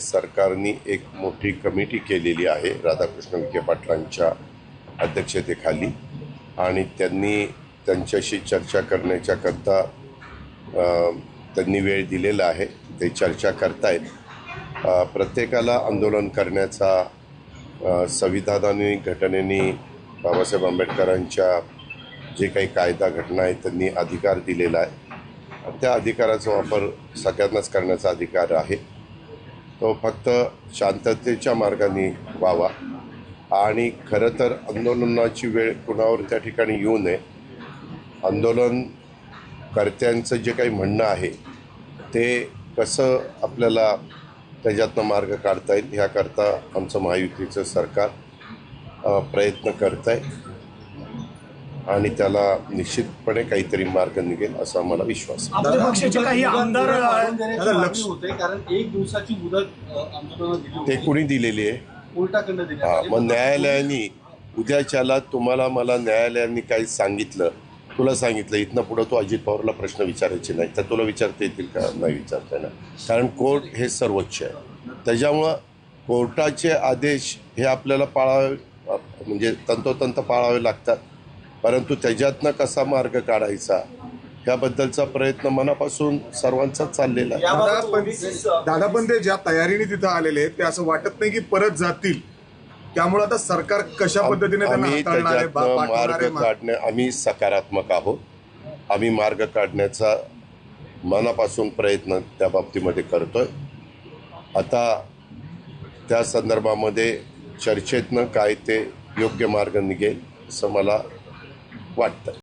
सरकारने एक मोठी कमिटी केलेली आहे राधाकृष्ण विखे पाटलांच्या अध्यक्षतेखाली. आणि त्यांनी त्यांच्याशी चर्चा करण्याच्याकरता त्यांनी वेळ दिलेला आहे ते चर्चा करतायत. प्रत्येकाला आंदोलन करण्याचा संविधानाने घटनेने बाबासाहेब आंबेडकरांच्या जे काही कायदा घटना आहेत त्यांनी अधिकार दिलेला आहे. त्या अधिकाराचा वापर सगळ्यांनाच करण्याचा अधिकार आहे. तो फक्त शांततेच्या मार्गाने व्हावा. आणि खरं तर आंदोलनाची वेळ कुणावर त्या ठिकाणी येऊ नये. आंदोलन कर्त्यांचं जे काही म्हणणं आहे ते कसं आपल्याला त्याच्यातनं मार्ग काढता येईल ह्याकरता आमचं महायुतीचं सरकार प्रयत्न करत आहे आणि त्याला निश्चितपणे काहीतरी मार्ग निघेल असा आम्हाला विश्वास आहे. आपल्या पक्षाचे काही आमदार त्याला लक्ष होते कारण एक दिवसाची मुदत अ, आंदोलनाला दिली ते कुणी दिलेली आहे? हा मग न्यायालयाने उद्याच्याला तुम्हाला मला न्यायालयाने काही सांगितलं तुला सांगितलं इथनं पुढं तू अजित पवारला प्रश्न विचारायचे नाही. तर तुला विचारता येतील का? नाही विचारता येणार. कारण कोर्ट हे सर्वोच्च आहे. त्याच्यामुळं कोर्टाचे आदेश हे आपल्याला पाळावे म्हणजे तंतोतंत पाळावे लागतात. परंतु त्याच्यातनं कसा मार्ग काढायचा? ह्याबद्दलचा प्रयत्न मनापासून सर्वांचाच चाललेला आहे. दादा पण दादा पण ते ज्या तयारीने तिथं आलेले आहेत ते असं वाटत नाही की परत जातील. त्यामुळे आता सरकार कशा पद्धतीने त्यांना आम्ही हाताळणार आहे बा- त्याच्यातनं पाठवणार मार्ग मा- काढणे आम्ही सकारात्मक आहोत. आम्ही मार्ग काढण्याचा मनापासून प्रयत्न त्या बाबतीमध्ये करतोय. आता त्या संदर्भामध्ये चर्चेतनं काय ते योग्य मार्ग निघेल असं मला वाटतं